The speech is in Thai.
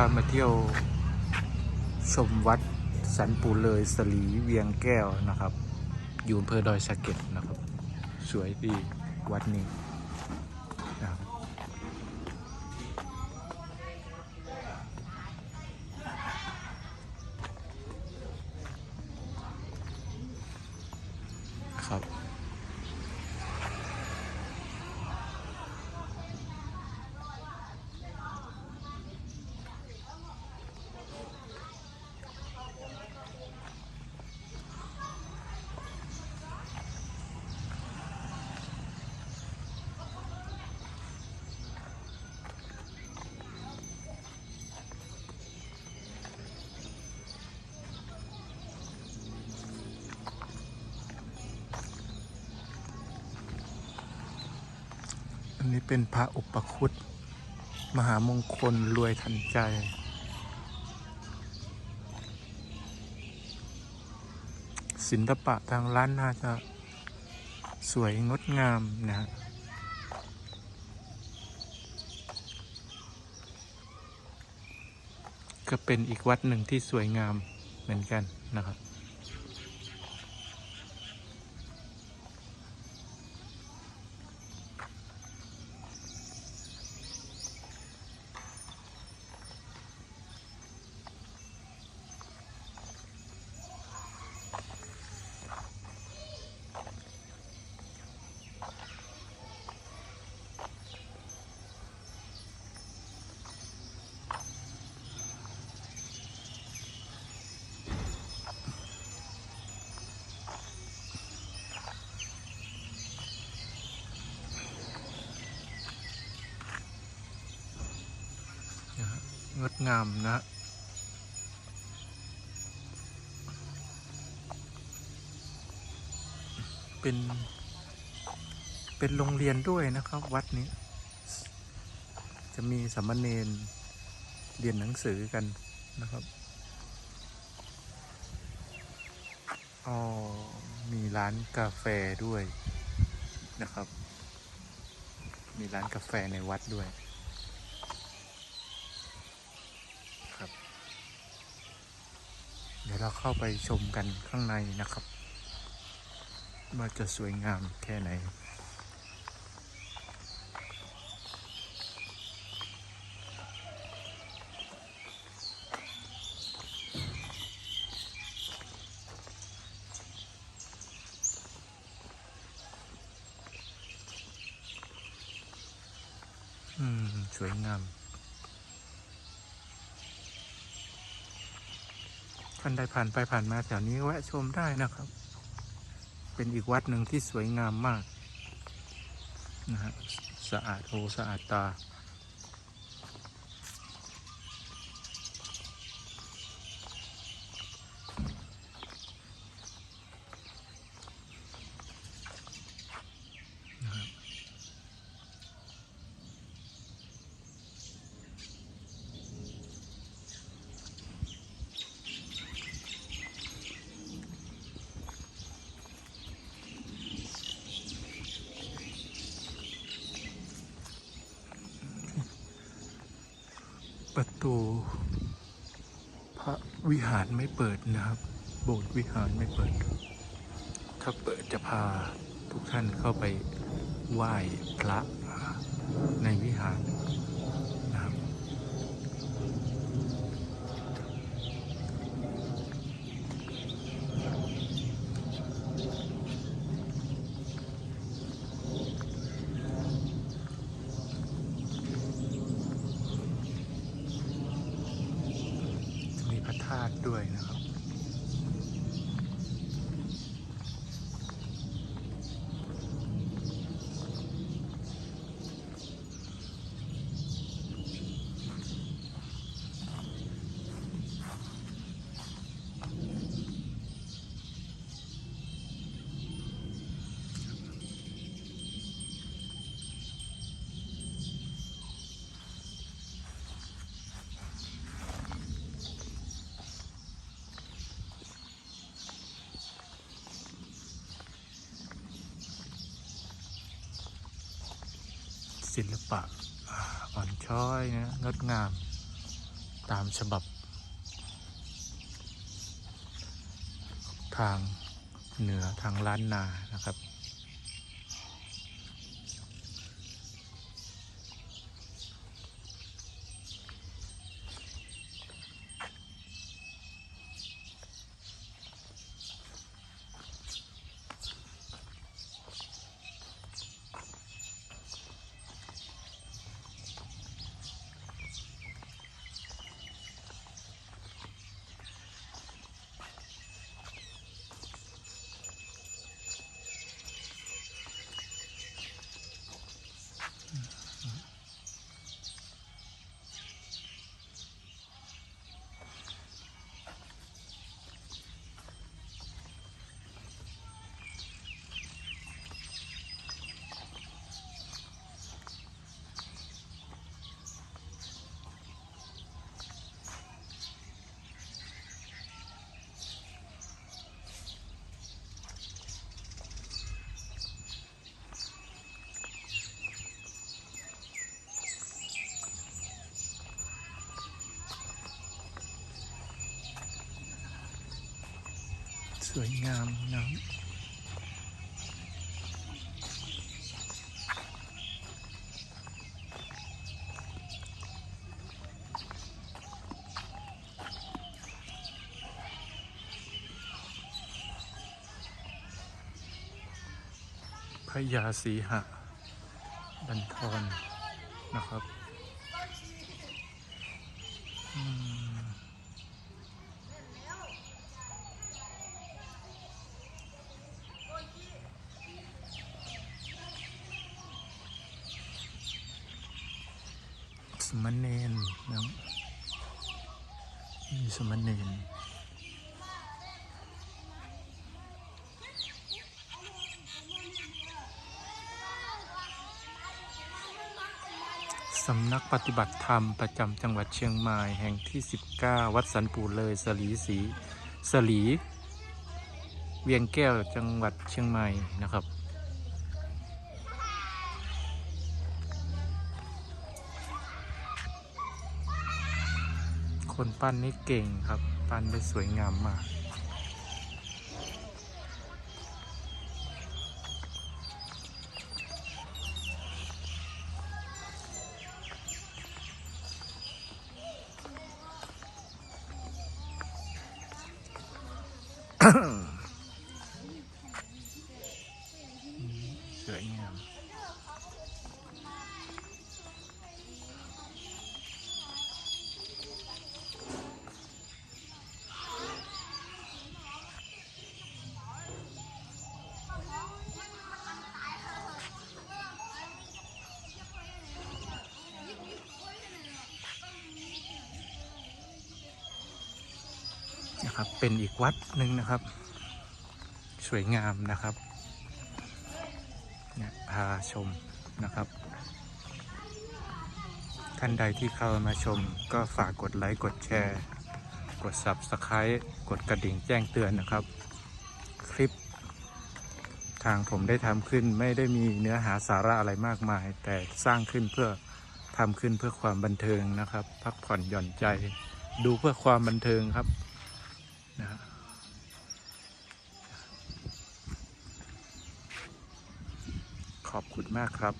ามาเที่ยวชมวัดสันปูเลยสลีเวียงแก้วนะครับ อยู่อำเภอดอยสะเก็ดนะครับ สวยดีวัดนี้นะครับ เป็นพระอุปคุตมหามงคลรวยทันใจ ศิลปะทางร้านน่าจะสวยงดงามนะฮะก็เป็นอีกวัดหนึ่งที่สวยงามเหมือนกันนะครับ ดงามนะเป็น เป็นโรงเรียนด้วยนะครับ วัดนี้ จะมีสามเณรเรียนหนังสือกันนะครับอ๋อมีร้านกาแฟด้วยนะครับ มีร้านกาแฟในวัดด้วย ครับ เดี๋ยวเราเข้าไปชมกันข้างในนะครับว่าจะสวยงามแค่ไหน อืม สวยงาม ท่านไดผ่านไปผ่านมาแถวนี้แวะชมได้นะครับ เป็นอีกวัดหนึ่งที่สวยงามมากนะฮะสะอาดโอสะอาดตา ประตู พระวิหารไม่เปิดนะครับ โบสถ์วิหารไม่เปิด ถ้าเปิดจะพาทุกท่านเข้าไปไหว้พระในวิหารนะครับ จะมีพระธาตุด้วยนะครับ ศิลปะอ่อนช้อยนะงดงามตามฉบับ ทางเหนือทางล้านนานะครับ สวยงามนะพญาสีหะบันทอนนะครับ อืม มณเณรนะมีสมณเณรสำนักปฏิบัติธรรมประจำจังหวัดเชียงใหม่แห่งที่ 19 วัดสันปูเลยสลีสีสลี เวียงแก้วจังหวัดเชียงใหม่นะครับ คนปั้นนี่เก่งครับ ปั้นได้สวยงามมากส นะครับ เป็นอีกวัดหนึ่งนะครับ สวยงามนะครับเนี่ยพาชมนะครับ ท่านใดที่เข้ามาชมก็ฝากกดไลค์กดแชร์ กด Subscribe กดกระดิ่งแจ้งเตือนนะครับ คลิป ทางผมได้ทำขึ้นไม่ได้มีเนื้อหาสาระอะไรมากมาย แต่สร้างขึ้นเพื่อทำขึ้นเพื่อความบันเทิงนะครับ พักผ่อนหย่อนใจ ดูเพื่อความบันเทิงครับ นะฮะขอบคุณมากครับ